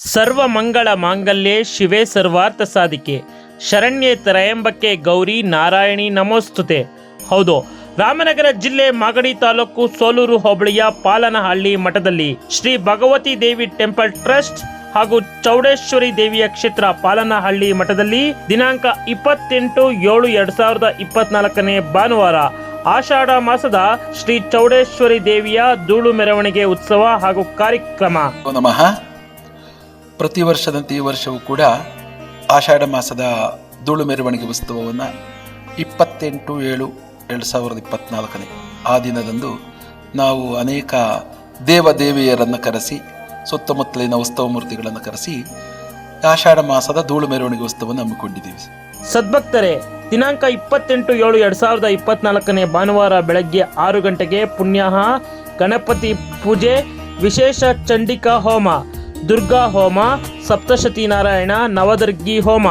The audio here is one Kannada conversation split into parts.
ಸರ್ವಮಂಗಳ ಮಾಂಗಲ್ಯೆ ಶಿವೇ ಸರ್ವಾರ್ಥ ಸಾಧಿಕೆ. ಶರಣ್ಯೆ ತ್ರಯಂಬಕ್ಕೆ ಗೌರಿ ನಾರಾಯಣಿ ನಮೋಸ್ತುತೆ. ಹೌದು, ರಾಮನಗರ ಜಿಲ್ಲೆ ಮಾಗಡಿ ತಾಲೂಕು ಸೋಲೂರು ಹೋಬಳಿಯ ಪಾಲನಹಳ್ಳಿ ಮಠದಲ್ಲಿ ಶ್ರೀ ಭಗವತಿ ದೇವಿ ಟೆಂಪಲ್ ಟ್ರಸ್ಟ್ ಹಾಗೂ ಚೌಡೇಶ್ವರಿ ದೇವಿಯ ಕ್ಷೇತ್ರ ಪಾಲನಹಳ್ಳಿ ಮಠದಲ್ಲಿ ದಿನಾಂಕ ಇಪ್ಪತ್ತೆಂಟು ಏಳು ಎರಡ್ ಸಾವಿರದ ಇಪ್ಪತ್ನಾಲ್ಕನೇ ಭಾನುವಾರ ಆಷಾಢ ಮಾಸದ ಶ್ರೀ ಚೌಡೇಶ್ವರಿ ದೇವಿಯ ಧೂಳು ಮೆರವಣಿಗೆ ಉತ್ಸವ ಹಾಗೂ ಕಾರ್ಯಕ್ರಮ. ಪ್ರತಿ ವರ್ಷದಂತೆ ಈ ವರ್ಷವೂ ಕೂಡ ಆಷಾಢ ಮಾಸದ ಧೂಳು ಮೆರವಣಿಗೆ ಉತ್ಸವವನ್ನು ಇಪ್ಪತ್ತೆಂಟು ಏಳು ಎರಡು ಸಾವಿರದ ಇಪ್ಪತ್ತ್ನಾಲ್ಕನೇ ಆ ದಿನದಂದು ನಾವು ಅನೇಕ ದೇವದೇವಿಯರನ್ನು ಕರೆಸಿ, ಸುತ್ತಮುತ್ತಲಿನ ಉತ್ಸವ ಮೂರ್ತಿಗಳನ್ನು ಕರೆಸಿ ಆಷಾಢ ಮಾಸದ ಧೂಳು ಮೆರವಣಿಗೆ ಉತ್ಸವವನ್ನು ಹಮ್ಮಿಕೊಂಡಿದ್ದೀವಿ. ಸದ್ಭಕ್ತರೇ, ದಿನಾಂಕ ಇಪ್ಪತ್ತೆಂಟು ಏಳು ಎರಡು ಸಾವಿರದ ಇಪ್ಪತ್ನಾಲ್ಕನೇ ಭಾನುವಾರ ಬೆಳಗ್ಗೆ ಆರು ಗಂಟೆಗೆ ಪುಣ್ಯಾಹ, ಗಣಪತಿ ಪೂಜೆ, ವಿಶೇಷ ಚಂಡಿಕಾ ಹೋಮ. ದುರ್ಗಾ ಹೋಮ, ಸಪ್ತಶತಿ ನಾರಾಯಣ, ನವದುರ್ಗಿ ಹೋಮ.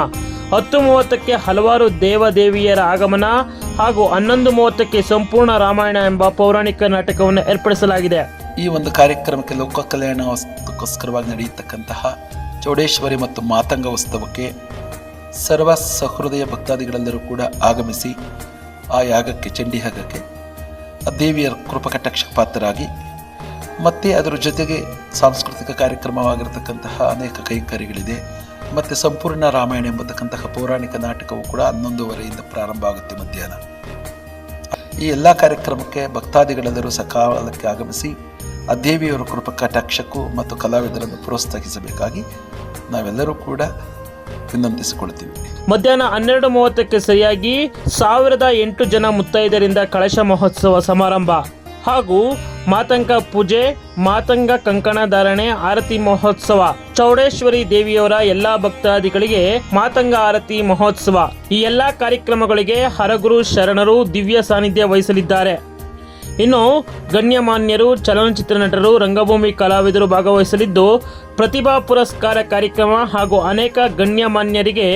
ಹತ್ತು ಮೂವತ್ತಕ್ಕೆ ಹಲವಾರು ದೇವದೇವಿಯರ ಆಗಮನ ಹಾಗೂ ಹನ್ನೊಂದು ಮೂವತ್ತಕ್ಕೆ ಸಂಪೂರ್ಣ ರಾಮಾಯಣ ಎಂಬ ಪೌರಾಣಿಕ ನಾಟಕವನ್ನು ಏರ್ಪಡಿಸಲಾಗಿದೆ. ಈ ಒಂದು ಕಾರ್ಯಕ್ರಮಕ್ಕೆ ಲೋಕ ಕಲ್ಯಾಣ ನಡೆಯತಕ್ಕಂತಹ ಚೌಡೇಶ್ವರಿ ಮತ್ತು ಮಾತಂಗ ಉತ್ಸವಕ್ಕೆ ಸರ್ವ ಸಹೃದಯ ಭಕ್ತಾದಿಗಳೆಲ್ಲರೂ ಕೂಡ ಆಗಮಿಸಿ ಆ ಯಾಗಕ್ಕೆ, ಚಂಡಿ ಯಾಗಕ್ಕೆ ಆ ದೇವಿಯರ ಕೃಪಕಟಾಕ್ಷ ಪಾತ್ರರಾಗಿ ಮತ್ತು ಅದರ ಜೊತೆಗೆ ಸಾಂಸ್ಕೃತಿಕ ಕಾರ್ಯಕ್ರಮವಾಗಿರತಕ್ಕಂತಹ ಅನೇಕ ಕೈಂಕರ್ಯಗಳಿದೆ. ಮತ್ತು ಸಂಪೂರ್ಣ ರಾಮಾಯಣ ಎಂಬತಕ್ಕಂತಹ ಪೌರಾಣಿಕ ನಾಟಕವು ಕೂಡ ಹನ್ನೊಂದುವರೆಯಿಂದ ಪ್ರಾರಂಭ ಆಗುತ್ತೆ ಮಧ್ಯಾಹ್ನ. ಈ ಎಲ್ಲ ಕಾರ್ಯಕ್ರಮಕ್ಕೆ ಭಕ್ತಾದಿಗಳೆಲ್ಲರೂ ಸಕಾಲಕ್ಕೆ ಆಗಮಿಸಿ ಆ ದೇವಿಯವರ ಕೃಪ ಕಟಾಕ್ಷಕ್ಕೂ ಮತ್ತು ಕಲಾವಿದರನ್ನು ಪ್ರೋತ್ಸಾಹಿಸಬೇಕಾಗಿ ನಾವೆಲ್ಲರೂ ಕೂಡ ವಿನಂತಿಸಿಕೊಳ್ತೀವಿ. ಮಧ್ಯಾಹ್ನ ಹನ್ನೆರಡು ಮೂವತ್ತಕ್ಕೆ ಸರಿಯಾಗಿ ಸಾವಿರದ ಎಂಟು ಜನ ಮುತ್ತೈದರಿಂದ ಕಳಶ ಮಹೋತ್ಸವ ಸಮಾರಂಭ. ಹಾಗೂ ಮಾತಂಗ ಪೂಜೆ, ಮಾತಂಗ ಕಂಕಣ ಧಾರಣೆ, ಆರತಿ ಮಹೋತ್ಸವ. ಚೌಡೇಶ್ವರಿ ದೇವಿಯವರ ಎಲ್ಲಾ ಭಕ್ತಾದಿಗಳಿಗೆ ಮಾತಂಗ ಆರತಿ ಮಹೋತ್ಸವ. ಈ ಎಲ್ಲಾ ಕಾರ್ಯಕ್ರಮಗಳಿಗೆ ಹರಗುರು ಶರಣರು ದಿವ್ಯ ಸಾನ್ನಿಧ್ಯ ವಹಿಸಲಿದ್ದಾರೆ. ಇನ್ನು ಗಣ್ಯಮಾನ್ಯರು, ಚಲನಚಿತ್ರ ನಟರು, ರಂಗಭೂಮಿ ಕಲಾವಿದರು ಭಾಗವಹಿಸಲಿದ್ದು, ಪ್ರತಿಭಾ ಪುರಸ್ಕಾರ ಕಾರ್ಯಕ್ರಮ ಹಾಗೂ ಅನೇಕ ಗಣ್ಯಮಾನ್ಯರಿಗೆ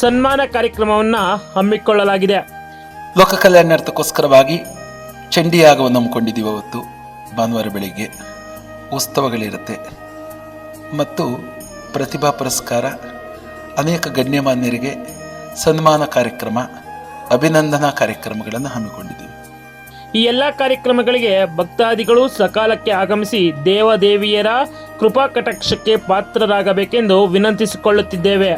ಸನ್ಮಾನ ಕಾರ್ಯಕ್ರಮವನ್ನು ಹಮ್ಮಿಕೊಳ್ಳಲಾಗಿದೆ. ಲೋಕ ಕಲ್ಯಾಣಾರ್ಥಕ್ಕೋಸ್ಕರವಾಗಿ ಚಂಡಿ ಯಾಗವನ್ನು ಹಮ್ಮಿಕೊಂಡಿದ್ದೀವಿ ಅವತ್ತು, ಭಾನುವಾರ ಬೆಳಿಗ್ಗೆ. ಉತ್ಸವಗಳಿರುತ್ತೆ. ಮತ್ತು ಪ್ರತಿಭಾ ಪುರಸ್ಕಾರ, ಅನೇಕ ಗಣ್ಯಮಾನ್ಯರಿಗೆ ಸನ್ಮಾನ ಕಾರ್ಯಕ್ರಮ, ಅಭಿನಂದನಾ ಕಾರ್ಯಕ್ರಮಗಳನ್ನು ಹಮ್ಮಿಕೊಂಡಿದ್ದೀವಿ. ಈ ಎಲ್ಲ ಕಾರ್ಯಕ್ರಮಗಳಿಗೆ ಭಕ್ತಾದಿಗಳು ಸಕಾಲಕ್ಕೆ ಆಗಮಿಸಿ ದೇವದೇವಿಯರ ಕೃಪಾ ಕಟಾಕ್ಷಕ್ಕೆ ಪಾತ್ರರಾಗಬೇಕೆಂದು ವಿನಂತಿಸಿಕೊಳ್ಳುತ್ತಿದ್ದೇವೆ.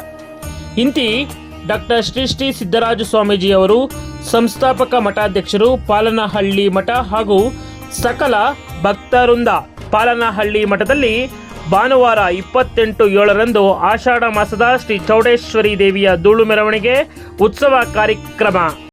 ಇಂತಿ ಡಾಕ್ಟರ್ ಶ್ರೀ ಶ್ರೀ ಸಿದ್ದರಾಜ ಸ್ವಾಮೀಜಿಯವರು ಸಂಸ್ಥಾಪಕ ಮಠಾಧ್ಯಕ್ಷರು ಪಾಲನಹಳ್ಳಿ ಮಠ ಹಾಗೂ ಸಕಲ ಭಕ್ತವೃಂದ ಪಾಲನಹಳ್ಳಿ ಮಠದಲ್ಲಿ ಭಾನುವಾರ ಇಪ್ಪತ್ತೆಂಟು ಏಳರಂದು ಆಷಾಢ ಮಾಸದ ಶ್ರೀ ಚೌಡೇಶ್ವರಿ ದೇವಿಯ ಧೂಳು ಮೆರವಣಿಗೆ ಉತ್ಸವ ಕಾರ್ಯಕ್ರಮ.